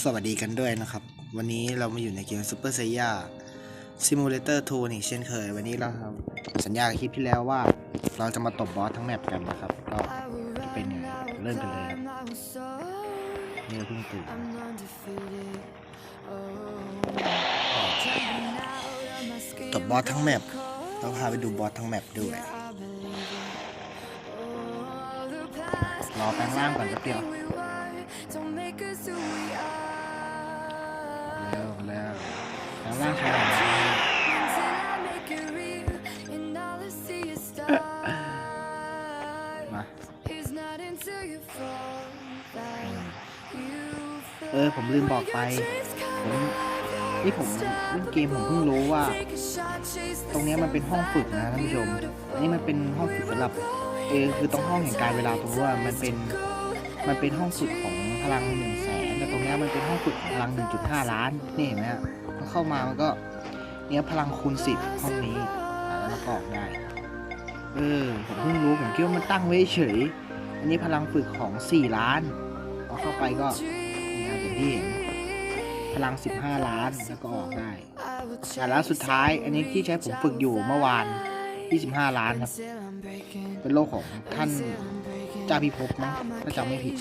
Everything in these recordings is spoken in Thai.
สวัสดีกันด้วยนะครับ วันนี้เรามาอยู่ในเกม Super Saiya Simulator 2 อีกเช่นเคย วันนี้เราสัญญากับคลิปที่แล้วว่า เราจะมาตบบอสทั้งแมปกันนะครับ ก็จะเป็นไงเริ่มกันเลยครับนี่เราเพิ่งตื่นตบบอสทั้งแมปเราพาไปดูบอสทั้งแมปด้วยรอแปลงร่างก่อนจะเปรียว แล้วแล้วแปลงร่างใช้หนมาเออ ผมลืมบอกไป ผมที่ผมเล่นเกมผมเพิ่งรู้ว่า ตรงเนี้ยมันเป็นห้องฝึกนะท่านผู้ชม อันนี้มันเป็นห้องฝึกสำหรับเออคือตรงห้องแห่งการเวลาตรงว่ามันเป็นมันเป็นห้องฝึกของพลังหนึ่งแสน แต่ตรงนี้มันเป็นห้องฝึกพลัง 1.5 ล้าน นี่เห็นไหมฮะมันเข้ามามันก็เนี้ยพลังคูณสิบห้องนี้แล้วก็ออกได้ เออ ผมเพิ่งรู้ผมคิดว่ามันตั้งไว้เฉย อันนี้พลังฝึกของ 4 ล้านพอเข้าไปก็นี่ครับอย่างที่เห็นพลัง 15 ล้านแล้วก็ออกได้แต่ล้วสุดท้าย อันนี้ที่ใช้ผมฝึกอยู่เมื่อวาน 25 ล้านครับ เป็นโลกของท่าน จ้าพิภพมั้งถ้าจำไม่ผิด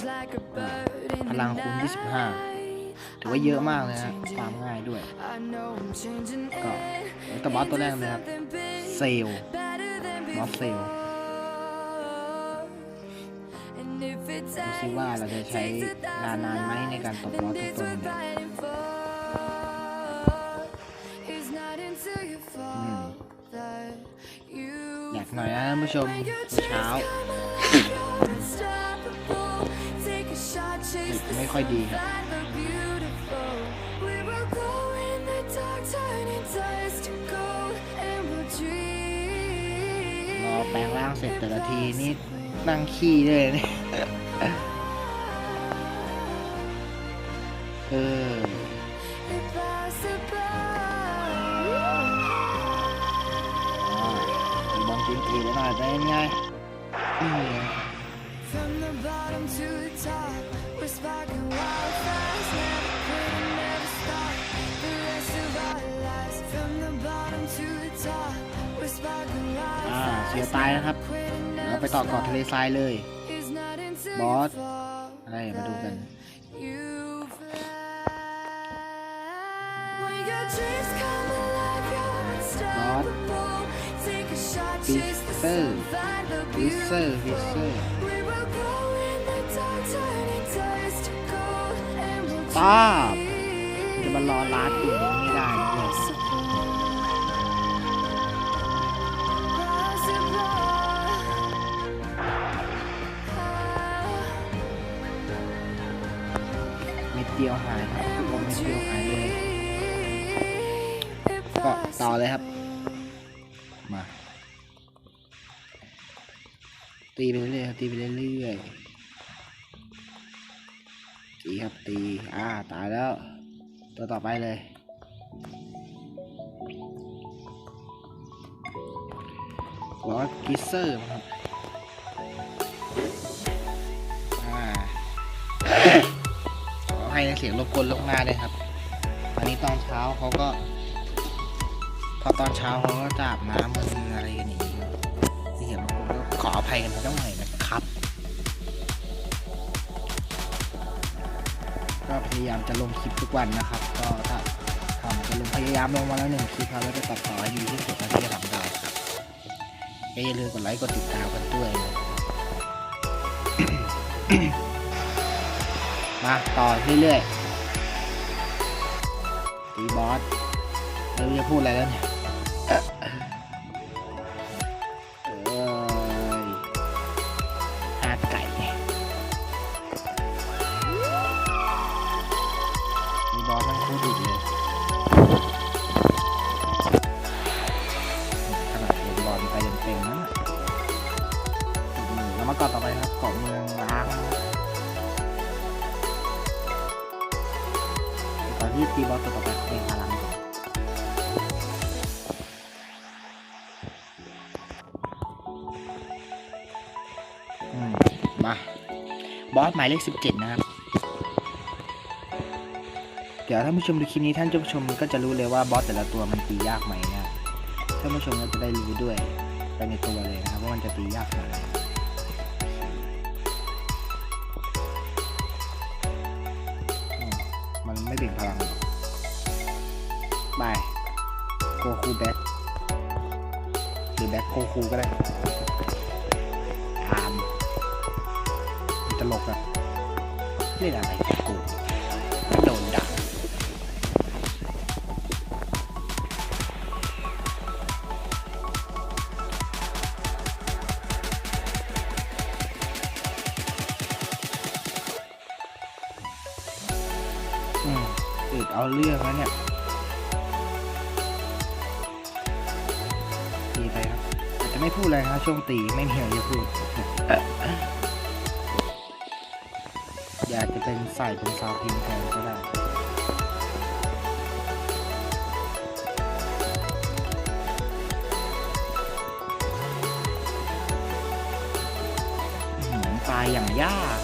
พลังคูณ25 ถือว่าเยอะมากเลยนะตามง่ายด้วย ก็แต่บอสตัวแรกเลยครับ เซลบอสเซลดูซิว่าเราจะใช้นานนานไหมในการตบบอสทุกตัวเนี่ยอืมอยากหน่อยนะท่านผู้ชมเช้า ค่อยดีครับรอแปลงร่างเสร็จแต่ละทีนี่นั่งขี้เลยเนี่ยเอออ่ามีบอลกินกีแล้วหน่อยเป็นไงนี่ไง อ่า wildfires. เสียตายนะครับ Quit and เดี๋ยว never ไปต่อเกาะทะเลทรายเลย It's not until บอส you fall อะไร มาดูกัน you fly. When your dreams come alive, you're unstoppable. Take a shot, chase the Whisper. sun, find the วิเซอ beauty. ร์วิเซอร์ ป้าบจะมารอร้านอื่นไม่ได้นะเนี่ยม็ดเดียวหายครับทุกคนเม็ดเดียวหายเลยก็ต่อเลยครับ มา ตีไปเรื่อยๆตีไปเรื่อยๆ ตีครับตี อ่า ตายแล้ว ตัวต่อไปเลยบอสกิเซอร์ครับ อ่า ขอให้เสียงรบกวนลงหน้าด้วยครับ อันนี้ตอนเช้าเขาก็ พอตอนเช้าเขาก็จะอาบน้ำมันอะไรกันอย่างนี้ที่เห็นรบกวนก็ขออภัยกันต้องหน่อ พยายามจะลงคลิปทุกวันนะครับ ก็ถ้าทำจะลงพยายามลงมาแล้วหนึ่งคลิปครับแล้วจะตัดต่อให้ดีที่สุดเท่าที่จะทำได้ครับอย่าลืมกดไลค์กดติดตามกันด้วยมาต่อเรื่อยๆตีบอสเราจะพูดอะไรแล้วเนี่ย อสหมายเลขสิบเจ็ดนะครับ เดี๋ยวท่านผู้ชมดูคลิปนี้ท่านผู้ชมก็จะรู้เลยว่าบอสแต่ละตัวมันตียากไหมนะท่านผู้ชมก็จะได้รู้ด้วยไปในตัวเลยนะครับว่ามันจะตียากขนาดไหนมันไม่เบ่งพลังหรอกบายโกคูแบ็คหรือแบ็คโกคูก็ได้ ลกอะเล่นอะไรกูโดนด่าอืมอืดเอาเรื่องแล้วเนี่ยตีไปครับจจะไม่พูดอะไรนะช่วงตีไม่มีอะไรจะพูด อยาจจะเป็นใส่เป็นซาวพิมแทนก็ได้ปลายอย่างยาก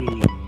ด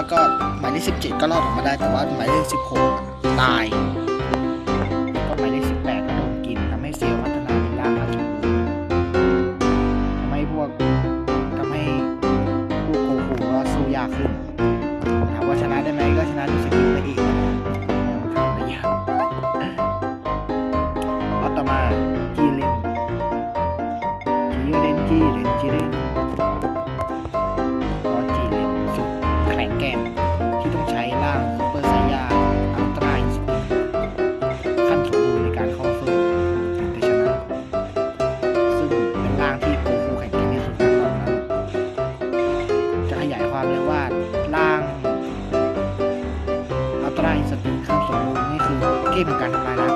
ว่าก็หมายเลขสิบเจ็ดก็รอดออกมาได้แต่ว่าหมายเลขสิบหกตาย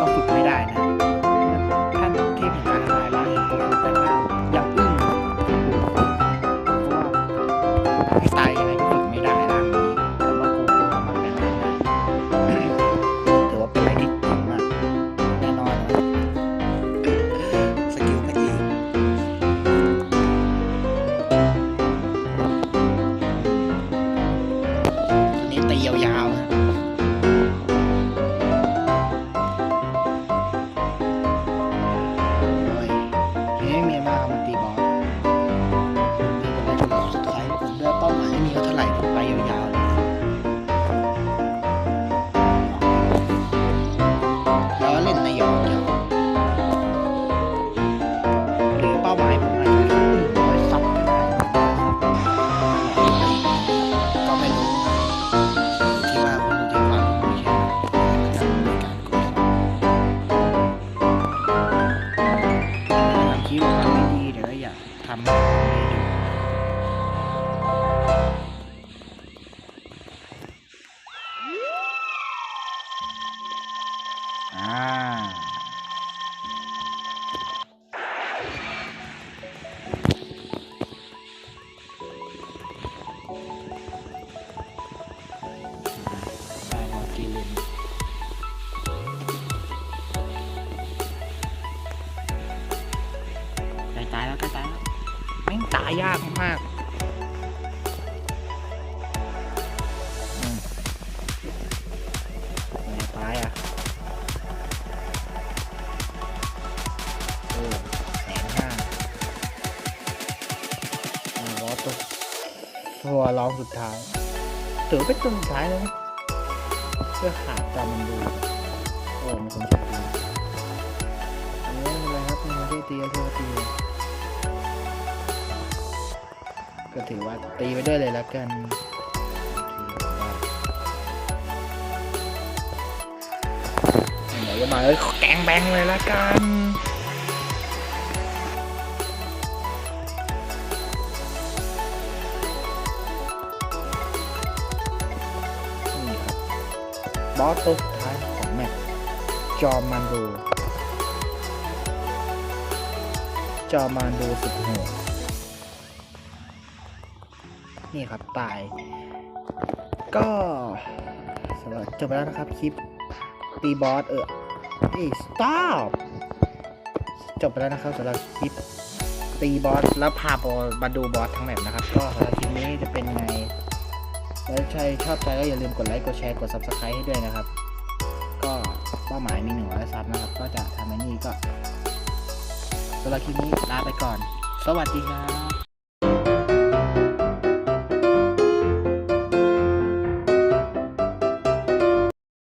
ก ก็อยากทำให้ดีอ่าได้บอลกีเลนายยากมากตายอะโอ้แสนห้าอ่ารอตัวตัวร้องสุดท้ายถือเป็นตัวสุดท้ายเลยนะเพื่อขาดจามันดูโอ้มันคนสุดท้ายตีเอาเชือกตีเลย ก็ถือว่าตีไปด้วยเลยแล้วกันได้เดี๋ยวจะมาเลยแกงแบงเลยแล้วกันนี่ครับบอสตัวสุดท้ายของแมปจอมันดู จอมันดูสุดโหด นี่ครับตาย ก็สำหรับจบไปแล้วนะครับคลิปตีบอสเออเอ้ย stop จบไปแล้วนะครับสำหรับคลิปตีบอสแล้วพาบอสมาดูบอสทั้งแมปนะครับ ก็สำหรับคลิปนี้จะเป็นไงแล้วใครชอบใจก็อย่าลืมกดไลค์กดแชร์กด subscribe ให้ด้วยนะครับ ก็เป้าหมายมีหนึ่งร้อยซับนะครับ ก็จะทำอันนี้ก็สำหรับคลิปนี้ลาไปก่อน สวัสดีครับ